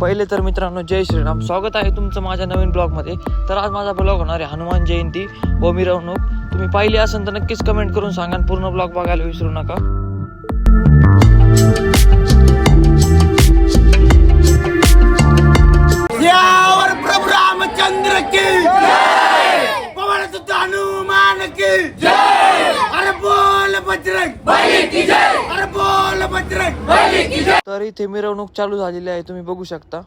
पहिले तर मित्रांनो जय श्रीराम. स्वागत आहे तुमचं माझ्या नवीन ब्लॉगमध्ये. तर आज माझा ब्लॉग होणार आहे हनुमान जयंती. व मिरवणूक तुम्ही पाहिली असेल तर नक्कीच कमेंट करून सांगा आणि पूर्ण ब्लॉग बघायला विसरू नका. यावर प्रभु रामचंद्र की पवन सुत हनुमान की अरे बोल बजरंग! अरे बोल बजरंग! तर इथे मिरवणूक चालू झालेली आहे तुम्ही बघू शकता.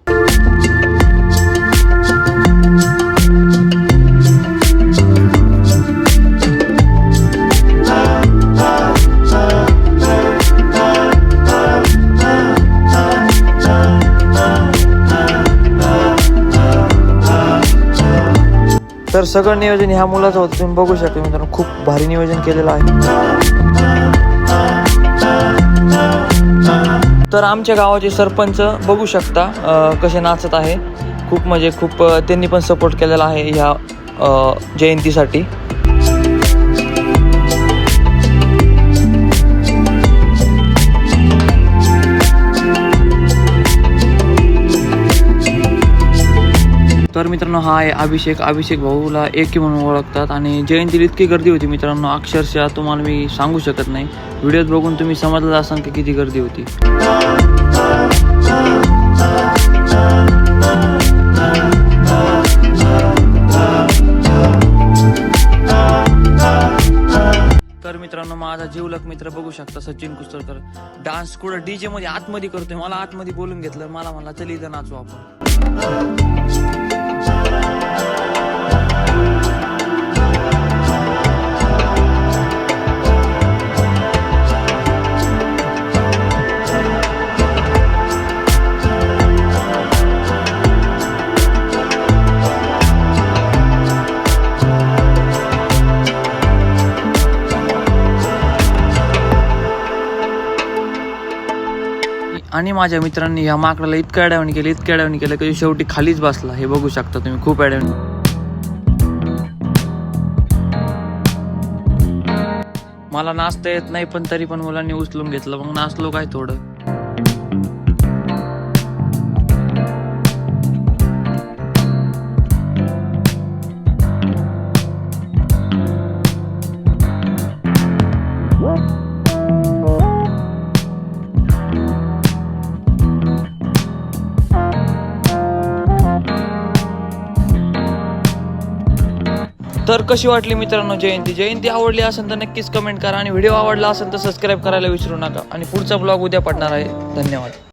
तर सगळं नियोजन ह्या मुलाचं होतं तुम्ही बघू शकता मित्रांनो खूप भारी नियोजन केलेलं आहे. तर आमच्या गावाचे सरपंच बघू शकता कसे नाचत आहे. खूप म्हणजे खूप त्यांनी पण सपोर्ट केलेला आहे ह्या जयंतीसाठी. मित्रांनो हा आहे अभिषेक. अभिषेक भाऊला एकी म्हणून ओळखतात आणि जयंतीला इतकी गर्दी होती मित्रांनो अक्षरशः तुम्हाला मी सांगू शकत नाही. व्हिडिओत बघून तुम्ही समजलं असाल की किती गर्दी होती. तर मित्रांनो माझा जीवलक मित्र बघू शकता सचिन कुस्तरकर डान्स कुठं डीजे मध्ये आतमध्ये करतोय. मला आतमध्ये बोलून घेतलं. मला म्हणला चल इथं नाचू आपण. आणि माझ्या मित्रांनी ह्या माकडाला इतक्या अडवणी केलं इतक्या अडवणी केलं की शेवटी खालीच बसला. हे बघू शकता तुम्ही खूप अडवणी. मला नाचता येत नाही पण तरी पण मुलांनी उचलून घेतलं. मग नाचलो काय थोडं? तर कशी वाटली मित्रांनो जयंती? जयंती आवडली असेल तर नक्कीच कमेंट करा आणि व्हिडिओ आवडला असेल तर सबस्क्राईब करायला विसरू नका. आणि पुढचा ब्लॉग उद्या पडणार आहे. धन्यवाद.